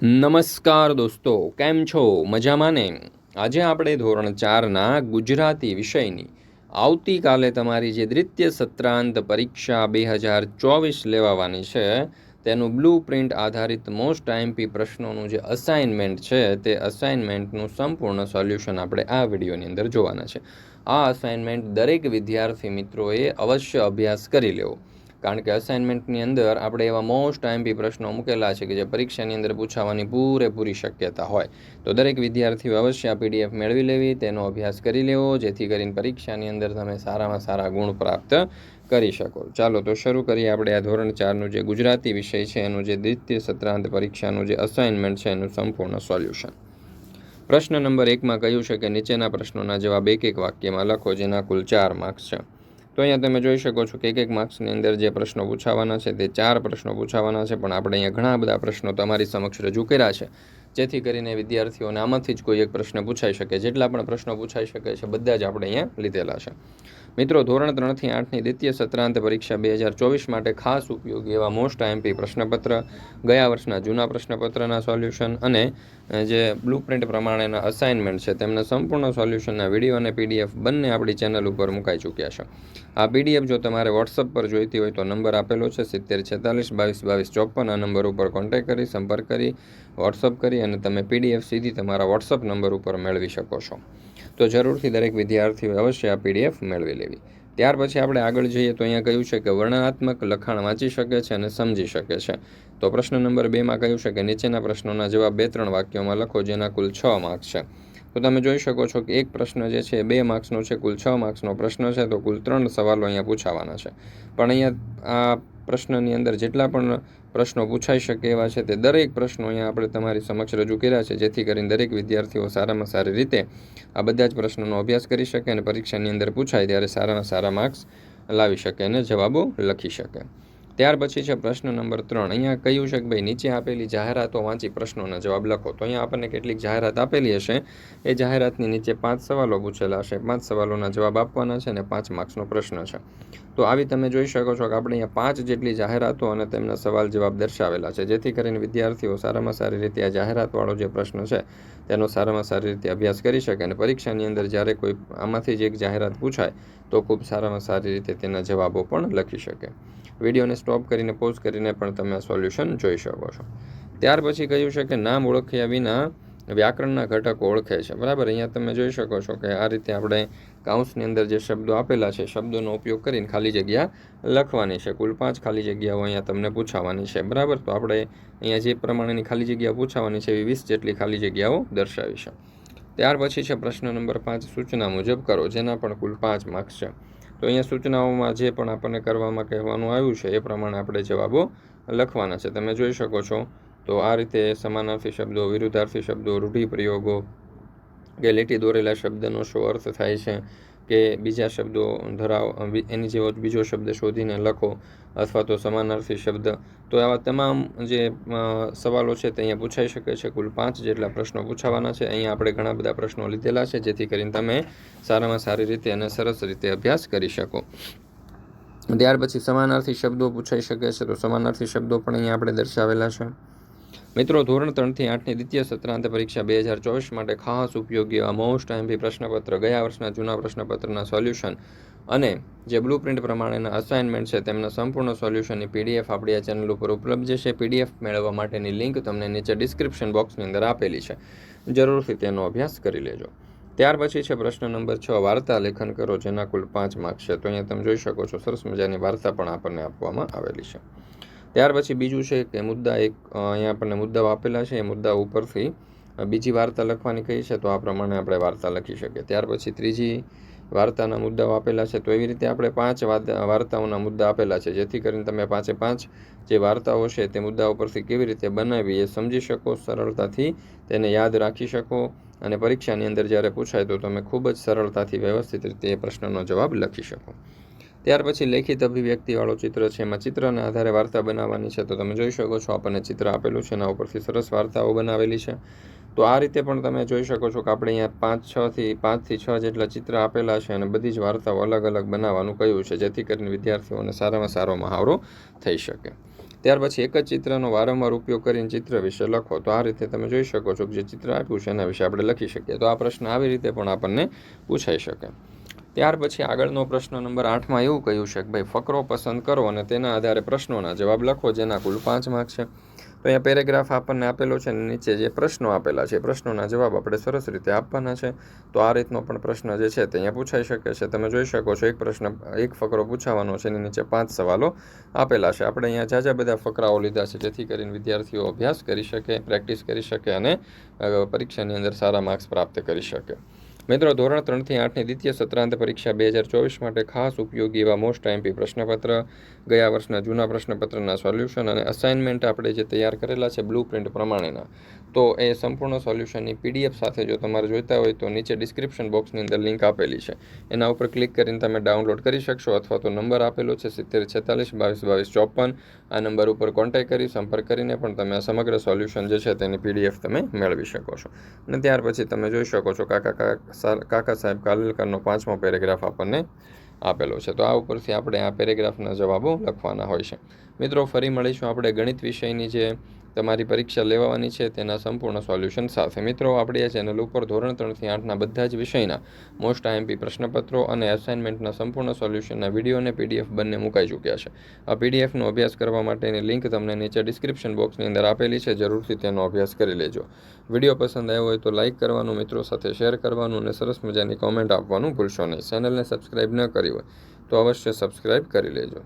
નમસ્કાર દોસ્તો, કેમ છો? મજામાં ને? આજે આપણે ધોરણ ચારના ગુજરાતી વિષયની આવતીકાલે તમારી જે દ્વિતીય સત્રાંત પરીક્ષા બે હજાર ચોવીસ લેવાવાની છે, તેનું બ્લુ પ્રિન્ટ આધારિત મોસ્ટ આઈએમપી પ્રશ્નોનું જે અસાઇનમેન્ટ છે, તે અસાઇનમેન્ટનું સંપૂર્ણ સોલ્યુશન આપણે આ વિડીયોની અંદર જોવાના છે. આ અસાઇનમેન્ટ દરેક વિદ્યાર્થી મિત્રોએ અવશ્ય અભ્યાસ કરી લેવો. કારણ કે અસાઇનમેન્ટની અંદર આપણે એવા મોસ્ટ આઈએમપી પ્રશ્નો મૂકેલા છે કે જે પરીક્ષાની અંદર પૂછાવાની પૂરેપૂરી શક્યતા હોય. તો દરેક વિદ્યાર્થીઓ અવશ્ય આ પીડીએફ મેળવી લેવી, તેનો અભ્યાસ કરી લેવો, જેથી કરીને પરીક્ષાની અંદર તમે સારામાં સારા ગુણ પ્રાપ્ત કરી શકો. ચાલો, તો શરૂ કરીએ આપણે આ ધોરણ ચારનું જે ગુજરાતી વિષય છે, એનું જે દ્વિતીય સત્રાંત પરીક્ષાનું જે અસાઇનમેન્ટ છે, એનું સંપૂર્ણ સોલ્યુશન પ્રશ્ન નંબર એકમાં કહ્યું છે કે નીચેના પ્રશ્નોના જવાબ એક એક વાક્યમાં લખો, જેના કુલ ચાર માર્ક્સ છે. તો અહીંયા તમે જોઈ શકો છો કે એક એક માર્ક્સની અંદર જે પ્રશ્નો પૂછાવાના છે તે ચાર પ્રશ્નો પૂછાવાના છે, પણ આપણે અહીંયા ઘણા બધા પ્રશ્નો તમારી સમક્ષ રજૂ કર્યા છે. જેથી કરીને વિદ્યાર્થીઓને આમાંથી જ કોઈ એક પ્રશ્ન પૂછાઈ શકે. જેટલા પણ પ્રશ્નો પૂછાઈ શકે છે, બધા જ આપણે અહીંયા લીધેલા છે. મિત્રો, ધોરણ ત્રણથી આઠની દ્વિતીય સત્રાંત પરીક્ષા બે હજાર ચોવીસ માટે ખાસ ઉપયોગી એવા મોસ્ટ આઈએમપી પ્રશ્નપત્ર, ગયા વર્ષના જૂના પ્રશ્નપત્રના સોલ્યુશન અને જે બ્લુ પ્રિન્ટ પ્રમાણેના અસાઇનમેન્ટ છે, તેમના સંપૂર્ણ સોલ્યુશનના વીડિયો અને પીડીએફ બંને આપણી ચેનલ ઉપર મુકાઈ ચૂક્યા છે. આ પીડીએફ જો તમારે વોટ્સઅપ પર જોઈતી હોય તો નંબર આપેલો છે સિત્તેર છેતાલીસ બાવીસ બાવીસ ચોપન, આ નંબર ઉપર કોન્ટેક્ટ કરી, સંપર્ક કરી, વોટ્સઅપ કરી અને તમે પીડીએફ સીધી તમારા વોટ્સઅપ નંબર ઉપર મેળવી શકો છો. તો જરૂરથી દરેક વિદ્યાર્થીઓએ અવશ્ય આ પીડીએફ મેળવી લેવી. ત્યાર પછી આપણે આગળ જઈએ તો અહીંયા કહ્યું છે કે વર્ણનાત્મક લખાણ વાંચી શકે છે અને સમજી શકે છે. તો પ્રશ્ન નંબર બેમાં કહ્યું છે કે નીચેના પ્રશ્નોના જવાબ બે ત્રણ વાક્યોમાં લખો, જેના કુલ છ માર્ક્સ છે. તો તમે જોઈ શકો છો કે એક પ્રશ્ન જે છે, બે માર્ક્સનો છે, કુલ છ માર્ક્સનો પ્રશ્ન છે, તો કુલ ત્રણ સવાલો અહીંયા પૂછાવાના છે. પણ અહીંયા આ પ્રશ્નની અંદર જેટલા પણ પ્રશ્નો પૂછાઈ શકે એવા છે તે દરેક પ્રશ્નો અહીંયા આપણે તમારી સમક્ષ રજૂ કર્યા છે, જેથી કરીને દરેક વિદ્યાર્થીઓ સારામાં સારી રીતે આ બધા જ પ્રશ્નોનો અભ્યાસ કરી શકે અને પરીક્ષાની અંદર પૂછાય ત્યારે સારામાં સારા માર્ક્સ લાવી શકે અને જવાબો લખી શકે. ત્યાર પછી છે પ્રશ્ન નંબર ત્રણ. અહીંયા કહ્યું છે કે ભાઈ, નીચે આપેલી જાહેરાતો વાંચી પ્રશ્નોના જવાબ લખો. તો અહીંયા આપણને કેટલીક જાહેરાત આપેલી હશે. એ જાહેરાતની નીચે પાંચ સવાલો પૂછેલા હશે. પાંચ સવાલોના જવાબ આપવાના છે અને પાંચ માર્ક્સનો પ્રશ્ન છે. તો આવી તમે જોઈ શકો છો કે આપણે અહીંયા પાંચ જેટલી જાહેરાતો અને તેમના સવાલ જવાબ દર્શાવેલા છે. જેથી કરીને વિદ્યાર્થીઓ સારામાં સારી રીતે આ જાહેરાતવાળો જે પ્રશ્ન છે, તેનો સારામાં સારી રીતે અભ્યાસ કરી શકે અને પરીક્ષાની અંદર જ્યારે કોઈ આમાંથી જ એક જાહેરાત પૂછાય, તો ખૂબ સારામાં સારી રીતે તેના જવાબો પણ લખી શકે. વિડીયોને સ્ટોપ કરીને પોઝ કરીને પણ તમે આ સોલ્યુશન જોઈ શકો છો. ત્યાર પછી કહ્યું છે કે નામ ઓળખ્યા વિના વ્યાકરણના ઘટકો ઓળખે છે. બરાબર? અહીંયા તમે જોઈ શકો છો કે આ રીતે આપણે કાઉન્સની અંદર જે શબ્દો આપેલા છે, શબ્દોનો ઉપયોગ કરીને ખાલી જગ્યા લખવાની છે. કુલ પાંચ ખાલી જગ્યાઓ અહીંયા તમને પૂછાવાની છે. બરાબર? તો આપણે અહીંયા જે પ્રમાણેની ખાલી જગ્યા પૂછાવાની છે એવી વીસ જેટલી ખાલી જગ્યાઓ દર્શાવી છે. ત્યાર પછી છે પ્રશ્ન નંબર પાંચ, સૂચના મુજબ કરો, જેના પણ કુલ પાંચ માર્ક્સ છે. તો અહીંયા સૂચનાઓમાં જે પણ આપણને કરવામાં કહેવાનું આવ્યું છે, એ પ્રમાણે આપણે જવાબો લખવાના છે. તમે જોઈ શકો છો તો આ રીતે સમાનાર્થી શબ્દો, વિરુદ્ધાર્થી શબ્દો, રૂઢિપ્રયોગો કે લીટી દોરેલા શબ્દનો શું અર્થ થાય છે કે બીજા શબ્દો ધરાવ એની જેવો બીજો શબ્દ શોધીને લખો અથવા તો સમાનાર્થી શબ્દ. તો આવા તમામ જે સવાલો છે તે અહીંયા પૂછાઈ શકે છે. કુલ પાંચ જેટલા પ્રશ્નો પૂછાવાના છે. અહીંયા આપણે ઘણા બધા પ્રશ્નો લીધેલા છે, જેથી કરીને તમે સારામાં સારી રીતે અને સરસ રીતે અભ્યાસ કરી શકો. ત્યાર પછી સમાનાર્થી શબ્દો પૂછાઈ શકે છે. તો સમાનાર્થી શબ્દો પણ અહીંયા આપણે દર્શાવેલા છે. મિત્રો, ધોરણ ત્રણથી આઠની દ્વિતીય સત્રાંત પરીક્ષા બે હજાર ચોવીસ માટે ખાસ ઉપયોગી આ મોસ્ટ એમપી પ્રશ્નપત્ર, ગયા વર્ષના જૂના પ્રશ્નપત્રના સોલ્યુશન અને જે બ્લુ પ્રિન્ટ પ્રમાણેના અસાઇનમેન્ટ છે, તેમના સંપૂર્ણ સોલ્યુશનની પીડીએફ આપણી આ ચેનલ ઉપર ઉપલબ્ધ છે. પીડીએફ મેળવવા માટેની લિંક તમને નીચે ડિસ્ક્રિપ્શન બોક્સની અંદર આપેલી છે. જરૂરથી તેનો અભ્યાસ કરી લેજો. ત્યાર પછી છે પ્રશ્ન નંબર છ, વાર્તા લેખન કરો, જેના કુલ પાંચ માર્ક્સ છે. તો અહીંયા તમે જોઈ શકો છો, સરસ મજાની વાર્તા પણ આપણને આપવામાં આવેલી છે. ત્યાર પછી બીજું છે કે મુદ્દા એક અહીંયા આપણને મુદ્દાઓ આપેલા છે એ મુદ્દા ઉપરથી બીજી વાર્તા લખવાની કહી છે તો આ પ્રમાણે આપણે વાર્તા લખી શકીએ. ત્યાર પછી ત્રીજી વાર્તાના મુદ્દાઓ આપેલા છે તો એવી રીતે આપણે પાંચ વાર્તાઓના મુદ્દા આપેલા છે. જેથી કરીને તમે પાંચે પાંચ જે વાર્તાઓ છે તે મુદ્દા ઉપરથી કેવી રીતે બનાવી એ સમજી શકો, સરળતાથી તેને યાદ રાખી શકો અને પરીક્ષાની અંદર જ્યારે પૂછાય તો તમે ખૂબ જ સરળતાથી વ્યવસ્થિત રીતે એ પ્રશ્નનો જવાબ લખી શકો. ત્યાર પછી લેખિત અભિવ્યક્તિવાળો ચિત્ર છે. એમાં ચિત્રના આધારે વાર્તા બનાવવાની છે. તો તમે જોઈ શકો છો, આપણને ચિત્ર આપેલું છે એના ઉપરથી સરસ વાર્તાઓ બનાવેલી છે. તો આ રીતે પણ તમે જોઈ શકો છો કે આપણે અહીંયા પાંચ છથી પાંચથી છ જેટલા ચિત્ર આપેલા છે અને બધી જ વાર્તાઓ અલગ અલગ બનાવવાનું કહ્યું છે, જેથી કરીને વિદ્યાર્થીઓને સારામાં સારો મહાવરો થઈ શકે. ત્યાર પછી એક જ ચિત્રનો વારંવાર ઉપયોગ કરીને ચિત્ર વિશે લખો. તો આ રીતે તમે જોઈ શકો છો કે જે ચિત્ર આપ્યું છે એના વિશે આપણે લખી શકીએ. તો આ પ્રશ્ન આવી રીતે પણ આપણને પૂછાઈ શકે. ત્યાર પછી આગળનો પ્રશ્ન નંબર આઠમાં એવું કહ્યું છે કે, ભાઈ, ફકરો પસંદ કરો અને તેના આધારે પ્રશ્નોના જવાબ લખો, જેના કુલ પાંચ માર્ક છે. તો અહીંયા પેરેગ્રાફ આપણને આપેલો છે અને નીચે જે પ્રશ્નો આપેલા છે પ્રશ્નોના જવાબ આપણે સરસ રીતે આપવાના છે. તો આ રીતનો પણ પ્રશ્ન જે છે તે અહીંયા પૂછાઈ શકે છે. તમે જોઈ શકો છો, એક પ્રશ્ન, એક ફકરો પૂછાવાનો છે એની નીચે પાંચ સવાલો આપેલા છે. આપણે અહીંયા જાજા બધા ફકરાઓ લીધા છે, જેથી કરીને વિદ્યાર્થીઓ અભ્યાસ કરી શકે, પ્રેક્ટિસ કરી શકે અને પરીક્ષાની અંદર સારા માર્ક્સ પ્રાપ્ત કરી શકે. મિત્રો, ધોરણ ત્રણથી આઠની દ્વિતીય સત્રાંત પરીક્ષા બે હજાર ચોવીસ માટે ખાસ ઉપયોગી એવા મોસ્ટ આઈએમપી પ્રશ્નપત્ર, ગયા વર્ષના જૂના પ્રશ્નપત્રના સોલ્યુશન અને અસાઇનમેન્ટ આપણે જે તૈયાર કરેલા છે બ્લુ પ્રિન્ટ પ્રમાણેના. તો એ સંપૂર્ણ સોલ્યુશનની પીડીએફ સાથે જો તમારે જોઈતા હોય તો નીચે ડિસ્ક્રિપ્શન બોક્સની અંદર લિંક આપેલી છે. એના ઉપર ક્લિક કરીને તમે ડાઉનલોડ કરી શકશો અથવા તો નંબર આપેલો છે સિત્તેર છેતાલીસ બાવીસ બાવીસ ચોપન. આ નંબર ઉપર કોન્ટેક્ટ કરી, સંપર્ક કરીને પણ તમે આ સમગ્ર સોલ્યુશન જે છે તેની પીડીએફ તમે મેળવી શકો છો. અને ત્યાર પછી તમે જોઈ શકો છો કાકા કાકા કાકા સાહેબ કાલેલકરનો પાંચમો પેરેગ્રાફ આપણને આપેલો છે. તો આ ઉપરથી આપણે આ પેરેગ્રાફના જવાબો લખવાના હોય છે. મિત્રો, ફરી મળીશું આપણે ગણિત વિષયની જે તમારી પરીક્ષા લેવાની છે તેના સંપૂર્ણ સોલ્યુશન સાથે. મિત્રો, આપણી આ ચેનલ ઉપર ધોરણ ત્રણથી આઠના બધા જ વિષયના મોસ્ટ આઈએમપી પ્રશ્નપત્રો અને અસાઇનમેન્ટના સંપૂર્ણ સોલ્યુશનના વીડિયો અને પીડીએફ બંને મુકાઈ ચૂક્યા છે. આ પીડીએફનો અભ્યાસ કરવા માટેની લિંક તમને નીચે ડિસ્ક્રિપ્શન બોક્સની અંદર આપેલી છે. જરૂરથી તેનો અભ્યાસ કરી લેજો. વીડિયો પસંદ આવ્યો હોય તો લાઇક કરવાનું, મિત્રો સાથે શેર કરવાનું અને સરસ મજાની કોમેન્ટ આપવાનું ભૂલશો નહીં. ચેનલને સબસ્ક્રાઇબ ન કરી હોય તો અવશ્ય સબસ્ક્રાઇબ કરી લેજો.